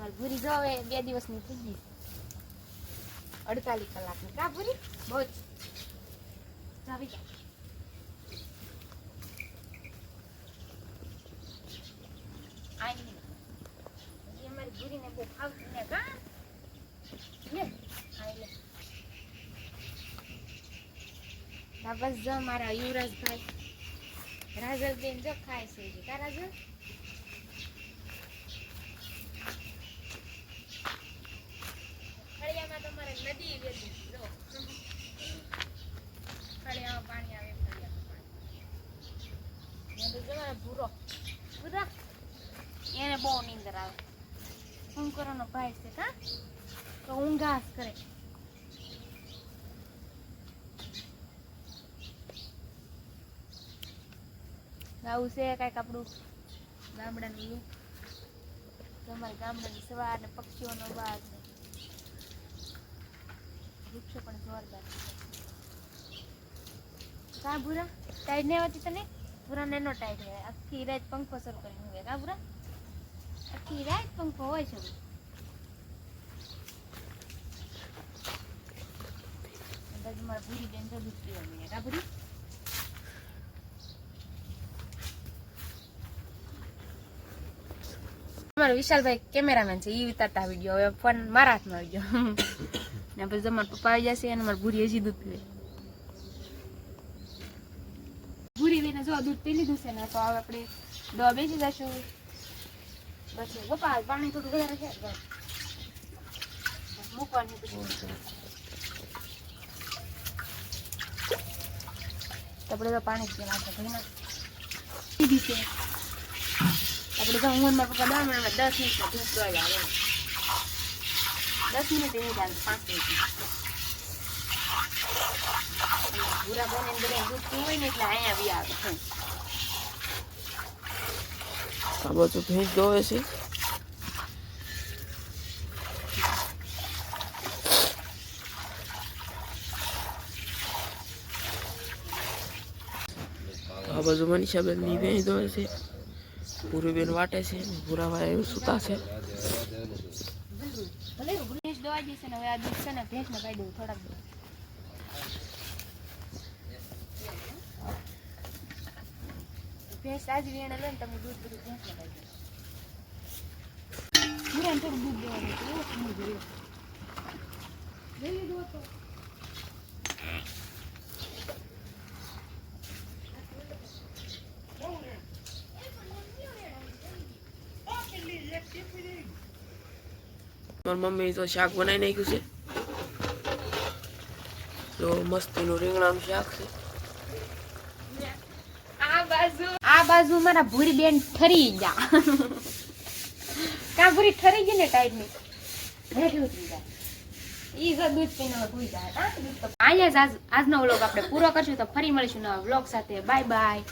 મારી ભૂરી જો હવે બે દિવસની થઈ ગઈ. અડતાલીસ કલાકની. કા ભૂરી? બહુ જ. આવી જા. આઈ લે. હજી અમારી ભૂરીને બહુ ફાવતું ને કા? લે, આઈ લે. આ બસ જો મારા યુવરાજભાઈ. રાજલબેન જો ખાય છે. કા રાજલ ફળિયામાં તો મારે નદી વેચી જો ફળિયામાં પાણી આવે ફળિયામાં પાણી ને તો જો મારો ભૂરો ભૂરા એને બહુ નીંદર આવે. શું કરવાનો ભાઈ છે કા તો ઊંઘાસ કરે. આવું છે કાંઈક આપણું ગામડાનું લુક. તમારે ગામડાની સવાર ને પક્ષીઓનો અવાજ ને. વૃક્ષો પણ જોરદાર. કા ભૂરા? ટાઈડ નહીં આવતી તને? ભૂરા નેનો ટાઈટ હોય આખી રાત પંખો શરૂ કરીને હોય કા પૂરા આખી રાત પંખો હોય છે. અંદાજે મારા ભૂરી બેન વિશાલભાઈ કેમેરામેન છે. એ ઉતારતા વીડિયો. હવે ફોન મારા હાથમાં આવી ગયો. પછી તમારા પપ્પા આવી જશે અને મારા ભૂરી હજી દૂધ પીવે ભૂરી બેને જો દૂધ પી લીધું છે ને, તો હવે આપણે ડોબે બેસી જશું બસ ગોપાલ પાણી થોડું વધારે છે. મૂકવાનું આપણે તો પાણી જ દીધી છે. આપણે તો મારા પપ્પા દવા દસ મિનિટ દૂધ આવે દસ મિનિટ એની પાંચ મિનિટ. ભૂરા બને બધા દૂધ પીવું ને એટલે અહીંયા બી આવે છે. આ બાજુ ભેંસ દોવે છે. આ બાજુ મનીષાબેનની ભેંસ દોવે છે. પૂરીબેન વાટે છે ભૂરાભાઈ એવું સૂતા છે. ભલે ભેંસ દોવા જશે ને હવે આ દૂધ છે ને ભેંસને પાઈ દઉં થોડાક. ભેંસ આજ વેણે લે ને તમે દૂધ બધું ભેંસને થોડું દૂધ દેવાનું એવું. લઈ મારી મમ્મી તો શાક બનાવી નાખ્યું છે. તો મસ્તીનું રીંગણાનું શાક છે. બાજુ. આ બાજુ મારા ભૂરી બેન ઠરી ગયા. કા ભૂરી ઠરી ગઈ ને ટાઈડની હેઠી ઉતરી જાય. અહીંયા આજનો વ્લોગ આપણે પૂરો કરશું. તો ફરી મળીશું નવા વ્લોગ સાથે. Bye bye.